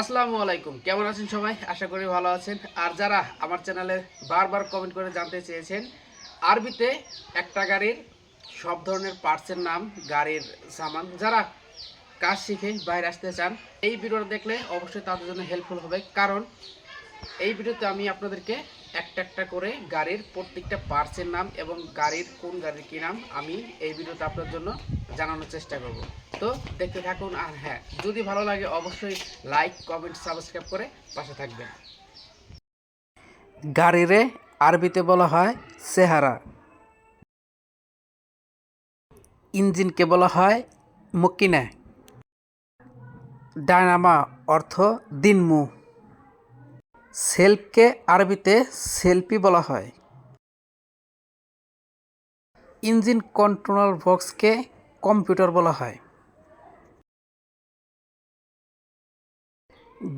আসসালামু আলাইকুম। কেমন আছেন সবাই? আশা করি ভালো আছেন। আর যারা আমার চ্যানেলে বারবার কমেন্ট করে জানতে চেয়েছেন, আরবিতে একটা গাড়ির সব ধরনের পার্টসের নাম, গাড়ির সামান, যারা কাজ শিখে বাইরে আসতে চান, এই ভিডিওটা দেখলে অবশ্যই তাদের জন্য হেল্পফুল হবে। কারণ এই ভিডিওতে আমি আপনাদেরকে একটা একটা করে গাড়ির প্রত্যেকটা পার্টসের নাম এবং গাড়ির কোন গাড়ির কী নাম আমি এই ভিডিওতে আপনার জন্য জানানোর চেষ্টা করব। তো দেখতে থাকুন আর হ্যাঁ যদি ভালো লাগে অবশ্যই লাইক, কমেন্ট, সাবস্ক্রাইব করে পাশে থাকবেন। গাড়িরে আরবিতে বলা হয় সেহারা ইঞ্জিনকে বলা হয় মকিনা ডায়নামা অর্থ দিনমু। সেলফকে আরবিতে সেলফি বলা হয়। ইঞ্জিন কন্ট্রোল বক্সকে কম্পিউটার বলা হয়।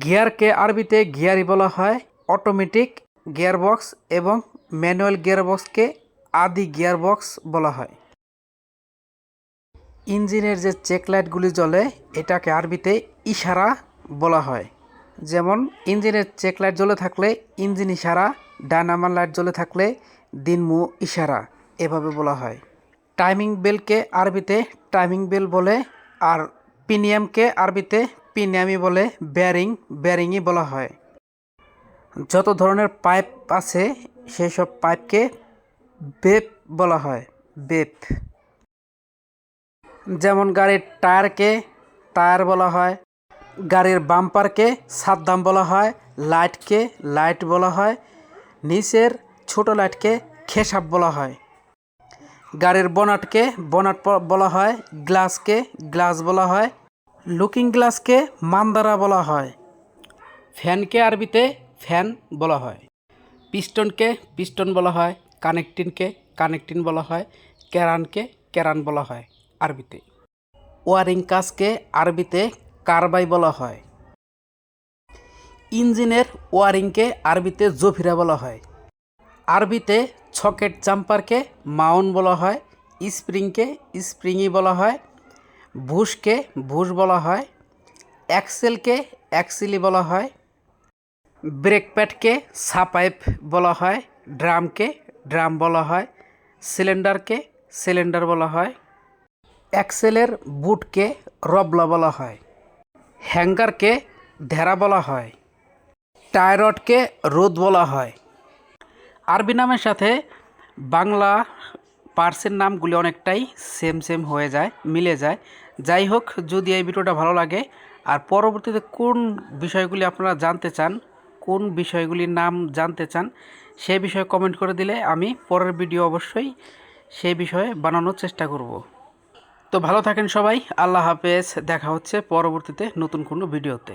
গিয়ারকে আরবিতে গিয়ারই বলা হয়। অটোমেটিক গিয়ারবক্স এবং ম্যানুয়াল গিয়ারবক্সকে আদি গিয়ারবক্স বলা হয়। ইঞ্জিনের যে চেক লাইটগুলি জ্বলে, এটাকে আরবিতে ইশারা বলা হয়। যেমন, ইঞ্জিনের চেক লাইট জ্বলে থাকলে ইঞ্জিন ইশারা ডায়নামার লাইট জ্বলে থাকলে দিনমু ইশারা, এভাবে বলা হয়। টাইমিং বেলকে আরবিতে টাইমিং বেল বলে, আর পিনিয়ামকে আরবিতে পিনিয়ামি বলে, ব্যারিং, ব্যারিংই বলা হয়। যত ধরনের পাইপ আছে সেই সব পাইপকে বেপ বলা হয়, বেপ। যেমন গাড়ির টায়ারকে টায়ার বলা হয় গাড়ির বাম্পারকে সাদ্দাম বলা হয়, লাইটকে লাইট বলা হয়, নিচের ছোট লাইটকে খেসাব বলা হয়। গাড়ির বনাটকে বনাট বলা হয়, গ্লাসকে গ্লাস বলা হয়, লুকিং গ্লাসকে মান্দারা বলা হয়, ফ্যানকে আরবিতে ফ্যান বলা হয়, পিস্টনকে পিস্টন বলা হয়, কানেকটিনকে কানেকটিন বলা হয় ক্যারানকে ক্যারান বলা হয় আরবিতে। ওয়ারিং কাজকে আরবিতে কারবাই বলা হয়। ইঞ্জিনের ওয়ারিংকে আরবিতে জফিরা বলা হয়। আরবিতে ছকেট জাম্পারকে মাউন বলা হয়, স্প্রিংকে স্প্রিংই বলা হয় ভুসকে ভুস বলা হয়, অ্যাক্সেলকে অ্যাক্সিলি বলা হয় ব্রেক প্যাডকে সাপাইপ বলা হয়, ড্রামকে ড্রাম বলা হয়, সিলিন্ডারকে সিলিন্ডার বলা হয়, অ্যাক্সেলের বুটকে রবলা বলা হয়। হ্যাঙ্গারকে ধেরা বলা হয় টায়ারডকে রোদ বলা হয়। আরবি নামের সাথে বাংলা পার্সের নামগুলি অনেকটাই সেম সেম হয়ে যায়, মিলে যায়। যাই হোক, যদি এই ভিডিওটা ভালো লাগে, আর পরবর্তীতে কোন বিষয়গুলি আপনারা জানতে চান, কোন বিষয়গুলির নাম জানতে চান সেই বিষয়ে কমেন্ট করে দিলে আমি পরের ভিডিও অবশ্যই সেই বিষয়ে বানানোর চেষ্টা করব। তো ভালো থাকেন সবাই আল্লাহ হাফেজ দেখা হচ্ছে পরবর্তীতে নতুন কোনো ভিডিওতে।